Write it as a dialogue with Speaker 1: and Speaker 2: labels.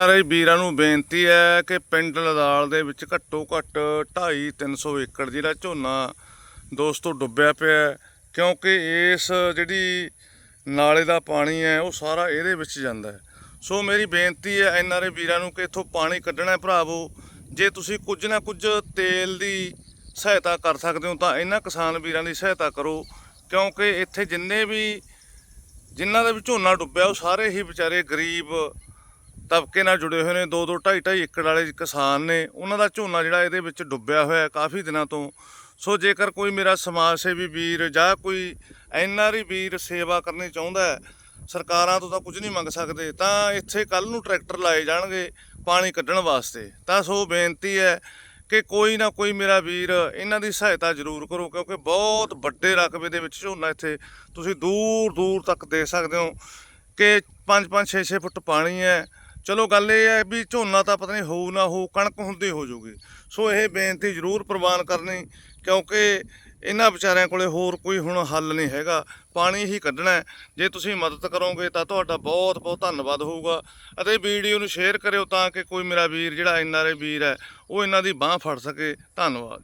Speaker 1: ਸਾਰੇ ਵੀਰਾਂ ਨੂੰ ਬੇਨਤੀ ਹੈ ਕਿ ਪਿੰਡ ਲਦਾਲ ਦੇ ਵਿੱਚ ਘੱਟੋ ਘੱਟ 2.5 300 ਏਕੜ ਜਿਹੜਾ ਝੋਨਾ ਦੋਸਤੋ ਡੁੱਬਿਆ ਪਿਆ ਕਿਉਂਕਿ ਇਸ ਜਿਹੜੀ ਨਾਲੇ ਦਾ ਪਾਣੀ ਹੈ, ਉਹ ਸਾਰਾ ਇਹਦੇ ਵਿੱਚ ਜਾਂਦਾ ਹੈ। ਸੋ ਮੇਰੀ ਬੇਨਤੀ ਹੈ ਐਨਆਰਏ ਵੀਰਾਂ ਨੂੰ ਕਿ ਇੱਥੋਂ ਪਾਣੀ ਕੱਢਣਾ ਹੈ ਭਰਾਵੋ। ਜੇ ਤੁਸੀਂ ਕੁਝ ਨਾ ਕੁਝ ਤੇਲ ਦੀ ਸਹਾਇਤਾ ਕਰ ਸਕਦੇ ਹੋ, ਤਾਂ ਇਹਨਾਂ ਕਿਸਾਨ ਵੀਰਾਂ ਦੀ ਸਹਾਇਤਾ ਕਰੋ। ਕਿਉਂਕਿ ਇੱਥੇ ਜਿੰਨੇ ਵੀ, ਜਿਨ੍ਹਾਂ ਦਾ ਵੀ ਝੋਨਾ ਡੁੱਬਿਆ, ਉਹ ਸਾਰੇ ਹੀ ਵਿਚਾਰੇ ਗਰੀਬ ਤਬਕੇ ਨਾਲ ਜੁੜੇ ਹੋਏ ਨੇ 2 2 2.5 2.5 ਏਕੜ ਵਾਲੇ ਕਿਸਾਨ ਨੇ, ਉਹਨਾਂ ਦਾ ਝੋਨਾ ਜਿਹੜਾ ਇਹਦੇ ਵਿੱਚ ਡੁੱਬਿਆ ਹੋਇਆ ਹੈ ਕਾਫੀ ਦਿਨਾਂ ਤੋਂ। ਸੋ ਜੇਕਰ ਕੋਈ ਮੇਰਾ ਸਮਾਜ ਸੇਵੀ ਵੀਰ ਜਾਂ ਕੋਈ ਐਨਆਰਈ ਵੀਰ ਸੇਵਾ ਕਰਨੀ ਚਾਹੁੰਦਾ ਹੈ, ਸਰਕਾਰਾਂ ਤੋਂ ਤਾਂ ਕੁਝ ਨਹੀਂ ਮੰਗ ਸਕਦੇ, ਤਾਂ ਇੱਥੇ ਕੱਲ ਨੂੰ ਟਰੈਕਟਰ ਲਾਏ ਜਾਣਗੇ ਪਾਣੀ ਕੱਢਣ ਵਾਸਤੇ। ਤਾਂ ਸੋ ਬੇਨਤੀ ਹੈ ਕਿ ਕੋਈ ਨਾ ਕੋਈ ਮੇਰਾ ਵੀਰ ਇਹਨਾਂ ਦੀ ਸਹਾਇਤਾ ਜ਼ਰੂਰ ਕਰੋ, ਕਿਉਂਕਿ ਬਹੁਤ ਵੱਡੇ ਰਕਬੇ ਦੇ ਵਿੱਚ ਝੋਨਾ ਇੱਥੇ ਤੁਸੀਂ ਦੂਰ ਦੂਰ ਤੱਕ ਦੇਖ ਸਕਦੇ ਹੋ ਕਿ 5 5 6 6 ਫੁੱਟ ਪਾਣੀ ਹੈ। ਚਲੋ ਗੱਲ ਇਹ ਹੈ ਵੀ ਝੋਨਾ ਤਾਂ ਪਤਾ ਨਹੀਂ ਹੋਊ ਨਾ ਹੋਊ, ਕਣਕ ਹੁੰਦੀ ਹੋ ਜਾਊਗੀ। ਸੋ ਇਹ ਬੇਨਤੀ ਜ਼ਰੂਰ ਪ੍ਰਵਾਨ ਕਰਨੀ, ਕਿਉਂਕਿ ਇਹਨਾਂ ਵਿਚਾਰਿਆਂ ਕੋਲੇ ਹੋਰ ਕੋਈ ਹੁਣ ਹੱਲ ਨਹੀਂ ਹੈਗਾ। ਪਾਣੀ ਹੀ ਕੱਢਣਾ ਜੇ ਤੁਸੀਂ ਮਦਦ ਕਰੋਗੇ ਤਾਂ ਤੁਹਾਡਾ ਬਹੁਤ ਬਹੁਤ ਧੰਨਵਾਦ ਹੋਊਗਾ। ਅਤੇ ਵੀਡੀਓ ਨੂੰ ਸ਼ੇਅਰ ਕਰਿਓ ਤਾਂ ਕਿ ਕੋਈ ਮੇਰਾ ਵੀਰ ਜਿਹੜਾ ਐਨਆਰਏ ਵੀਰ ਹੈ, ਉਹ ਇਹਨਾਂ ਦੀ ਬਾਹ ਫੜ ਸਕੇ। ਧੰਨਵਾਦ।